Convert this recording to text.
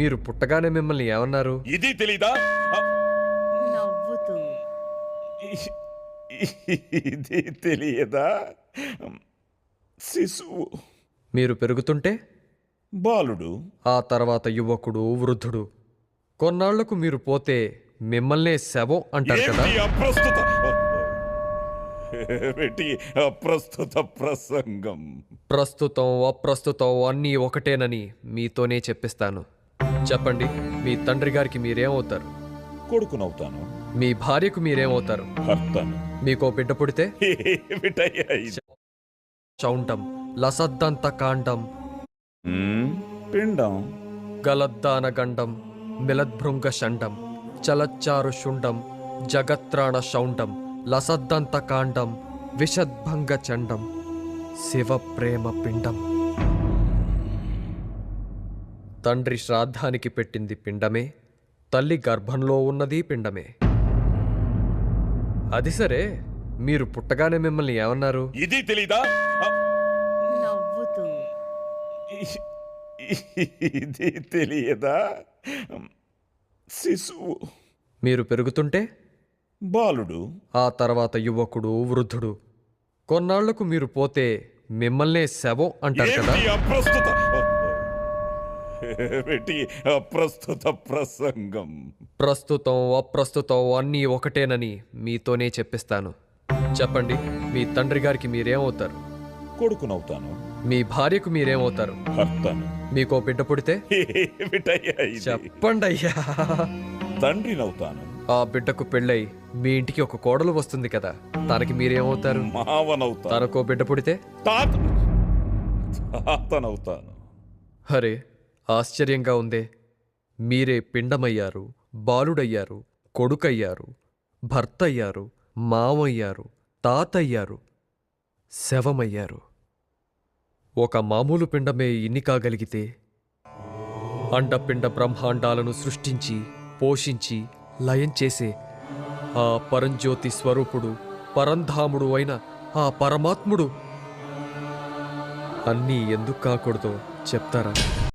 మీరు పుట్టగానే మిమ్మల్ని ఏమన్నారు? ఇది తెలీదా? నవ్వుతూ. ఇది తెలియదా? శిశువు. మీరు పెరుగుతుంటే? బాలుడు. ఆ తర్వాత యువకుడు వృద్ధుడు. కొన్నాళ్ళకు మీరు పోతే మిమ్మల్నే శవం అంటారు కదా? ఏమిటి అప్రస్తుత? ఏమిటి అప్రస్తుత ప్రసంగం? ప్రస్తుతం అప్రస్తుతం అన్నీ ఒకటేనని మీతోనే చెప్పిస్తాను. చెప్పండి మీ తండ్రి గారికి మీరేమవుతారు? కొడుకునవుతాను మీ భార్యకు మీరేమవుతారు? భర్తను. మీకో బిడ్డ పుడితే? ఏమిటయ్యా ఇది? చౌంటం లసద్దంత కాండం పిండం. గలద్దాన గండం మిలద్భృంగ షండం చలచ్చారు శుండం జగత్రాణ శౌండం లసద్దంత కాండం విషద్భంగ చండం శివ ప్రేమ పిండం. తండ్రి శ్రాద్ధానికి పెట్టింది పిండమే తల్లి గర్భంలో ఉన్నది పిండమే. అది సరే మీరు పుట్టగానే మిమ్మల్ని ఏమన్నారు? ఇది తెలీదా? నవ్వుతూ. ఇది తెలియదా? శిశువు. మీరు పెరుగుతుంటే? బాలుడు. ఆ తర్వాత యువకుడు వృద్ధుడు. కొన్నాళ్ళకు మీరు పోతే మిమ్మల్నే శవం అంటారు కదా? ఏమిటి అప్రస్తుత ఏమిటి అప్రస్తుత ప్రసంగం. ప్రస్తుతం అప్రస్తుతం అన్నీ ఒకటేనని మీతోనే చెప్పిస్తాను. చెప్పండి మీ తండ్రి గారికి మీరేమవుతారు? కొడుకునవుతాను మీ భార్యకు మీరేమవుతారు? భర్తను. మీకో బిడ్డ పుడితే? ఏమిటయ్యా ఇది? చెప్పండి అయ్యా తండ్రినవుతాను ఆ బిడ్డకు పెళ్ళై మీ ఇంటికి ఒక కోడలు వస్తుంది కదా తనకి మీరేమవుతారు? మావనవుతాను తనకో బిడ్డ పుడితే? తాత. తాతనవుతాను హరే ఆశ్చర్యంగా ఉందే. మీరే పిండమయ్యారు బాలుడయ్యారు కొడుకయ్యారు భర్తయ్యారు మామయ్యారు తాతయ్యారు శవమయ్యారు. ఒక మామూలు పిండమే ఇన్ని కాగలిగితే? అండపిండ బ్రహ్మాండాలను సృష్టించి పోషించి లయం చేసే ఆ పరంజ్యోతి స్వరూపుడు పరంధాముడు అయిన ఆ పరమాత్ముడు. అన్నీ ఎందుకు కాకూడదో చెప్తారా?